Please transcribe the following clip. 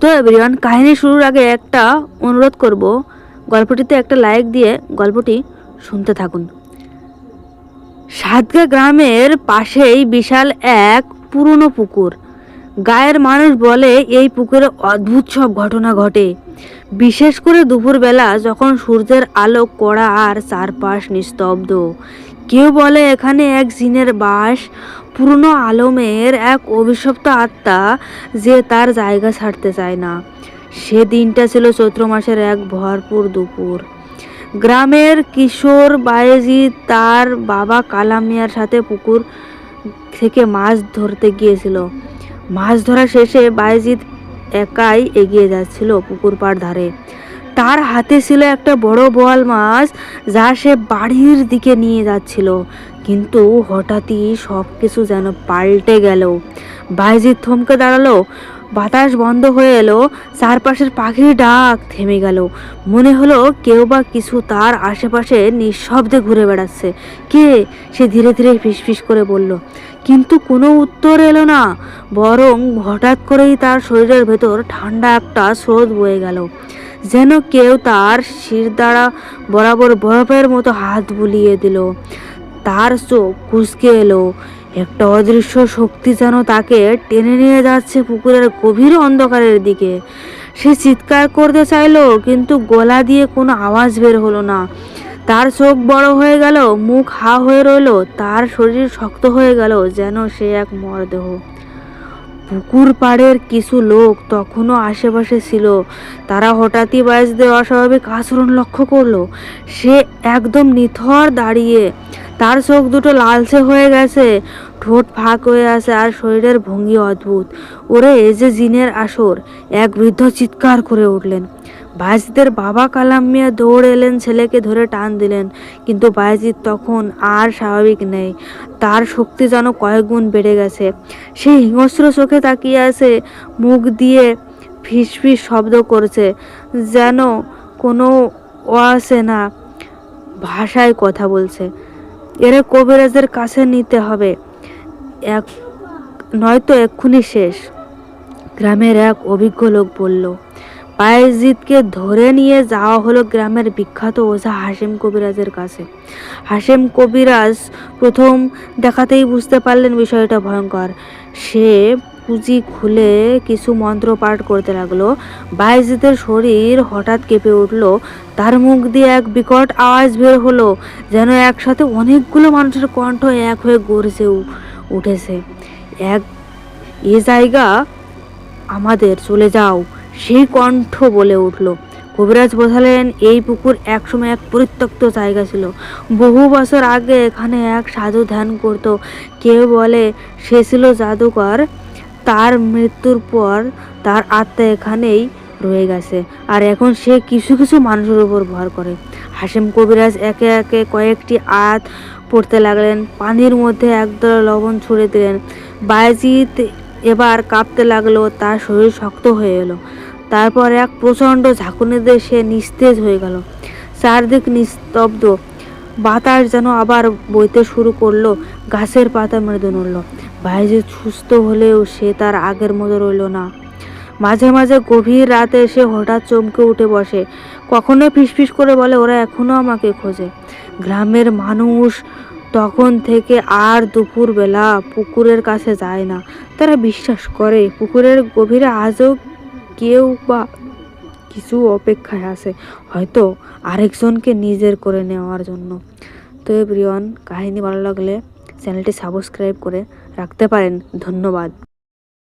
তো এভরিওয়ান, কাহিনী শুরুর আগে একটা অনুরোধ করব, গল্পটিতে একটা লাইক দিয়ে গল্পটি শুনতে থাকুন। সাতগা গ্রামের পাশেই বিশাল এক পুরনো পুকুর। গায়ের মানুষ বলে এই পুকুরে অদ্ভুত সব ঘটনা ঘটে। বিশেষ করে দুপুরবেলা যখন সূর্যের আলো কড়া আর চারপাশ নিস্তব্ধ কেউ বলে এখানে এক জিনের বাস, পুরনো আলমের এক অভিশপ্ত আত্মা যে তার জায়গা ছাড়তে চায় না। সে দিনটা ছিল চৈত্র মাসের এক ভরপুর দুপুর। গ্রামের কিশোর বায়েজিৎ তার বাবা কালাম মিয়ার সাথে পুকুর থেকে মাছ ধরতে গিয়েছিল। মাছ ধরা শেষে বায়েজিৎ একাই এগিয়ে যাচ্ছিল পুকুর পাড় ধারে। তার হাতে ছিল একটা বড় বোয়াল মাছ, যা সে বাড়ির দিকে নিয়ে যাচ্ছিল। কিন্তু হঠাৎই সব কিছু যেন পাল্টে গেল। বাইজিৎ থমকে দাঁড়াল, বাতাস বন্ধ হয়ে এলো, চারপাশের পাখির ডাক থেমে গেল। মনে হলো কেউ বা কিছু তার আশেপাশে নিঃশব্দে ঘুরে বেড়াচ্ছে। কে? সে ধীরে ধীরে ফিসফিস করে বলল। কিন্তু কোনো উত্তর এলো না, বরং হঠাৎ করেই তার শরীরের ভেতর ঠান্ডা একটা স্রোত বয়ে গেল। যেন কেউ তার শিরদাঁড়া বরাবর বরফের মতো হাত বুলিয়ে দিল। তার চোখ কুচকে এলো। একটা অদৃশ্য শক্তি যেন তাকে টেনে নিয়ে যাচ্ছে পুকুরের গভীর অন্ধকারের দিকে। সে চিৎকার করতে চাইলো, কিন্তু গলা দিয়ে কোনো আওয়াজ বের হলো না। তার চোখ বড় হয়ে গেল, মুখ হা হয়ে রইল, তার শরীর শক্ত হয়ে গেল, যেন সে এক মরদেহ। পুকুর পাড়ের কিছু লোক তখনও আশেপাশে ছিল। তারা হঠাৎই বাইজদের অস্বাভাবিক আচরণ লক্ষ্য করল। সে একদম নিথর দাঁড়িয়ে, তার চোখ দুটো লালচে হয়ে গেছে। ঠোঁট ফাঁক হয়ে আছে আর শরীরের ভঙ্গি অদ্ভুত। ওরে এ যে জিনের আসর। এক বৃদ্ধ চিৎকার করে উঠলেন। বায়েজিদের বাবা কালাম মিয়া দৌড় এলেন, ছেলেকে ধরে টান দিলেন। কিন্তু বায়েজিদ তখন আর স্বাভাবিক নেই। তার শক্তি যেন কয়েক গুণ বেড়ে গেছে। সে হিংস্র চোখে তাকিয়ে আছে, মুখ দিয়ে ফিস ফিস শব্দ করছে, যেন কোনো আছে না, ভাষায় কথা বলছে। এরা কবিরাজের কাছে নিতে হবে। এক, নয়তো এক্ষুনি শেষ। গ্রামের এক অভিজ্ঞ লোক বলল বায়েজিৎকে ধরে নিয়ে যাওয়া হলো গ্রামের বিখ্যাত ওঝা হাসেম কবিরাজের কাছে। হাসেম কবিরাজ প্রথম দেখাতেই বুঝতে পারলেন বিষয়টা ভয়ঙ্কর। সে পুঁজি খুলে কিছু মন্ত্র পাঠ করতে লাগল। বাইজিতের শরীর হঠাৎ কেঁপে উঠল। তার মুখ দিয়ে এক বিকট আওয়াজ বের হলো, যেন একসাথে অনেকগুলো মানুষের কণ্ঠ এক হয়ে গড়ছে উঠেছে। এক, এ জায়গা আমাদের চলে যাও, সেই কণ্ঠ বলে উঠল। কবিরাজ বোঝালেন, এই পুকুর একসময় এক পরিত্যক্ত জায়গা ছিল। বহু বছর আগে এখানে এক সাধু ধ্যান করত। কেউ বলে, সে ছিল জাদুকর, তার মৃত্যুর পর তার আত্মা এখানেই রয়ে গেছে। আর এখন সে কিছু কিছু মানুষের উপর ভর করে। হাসিম কবিরাজ একে একে কয়েকটি আয়াত পড়তে লাগলেন। পানির মধ্যে একদল লবণ ছুঁড়ে দিলেন। বায়জিৎ এবার কাঁপতে লাগল, তার শরীর শক্ত হয়ে এলো। তারপর এক প্রচণ্ড ঝাঁকুনিতে সে নিস্তেজ হয়ে গেল। চারদিক নিস্তব্ধ। বাতাস যেন আবার বইতে শুরু করল। গাছের পাতা মৃদু নড়ল। বাইরে সুস্থ হলেও সে তার আগের মতো রইল না। মাঝে মাঝে গভীর রাতে এসে হঠাৎ চমকে উঠে বসে। কখনো ফিসফিস করে বলে, ওরা এখনও আমাকে খোঁজে। গ্রামের মানুষ তখন থেকে আর দুপুরবেলা পুকুরের কাছে যায় না। তারা বিশ্বাস করে, পুকুরের গভীরে আজও কেউ বা কিছু অপেক্ষায় আছে, হয়তো আরেকজনকে নিজের করে নেওয়ার জন্য। তো প্রিয়ন কাহিনী ভালো লাগলে চ্যানেলটি সাবস্ক্রাইব করে রাখতে পারেন। ধন্যবাদ।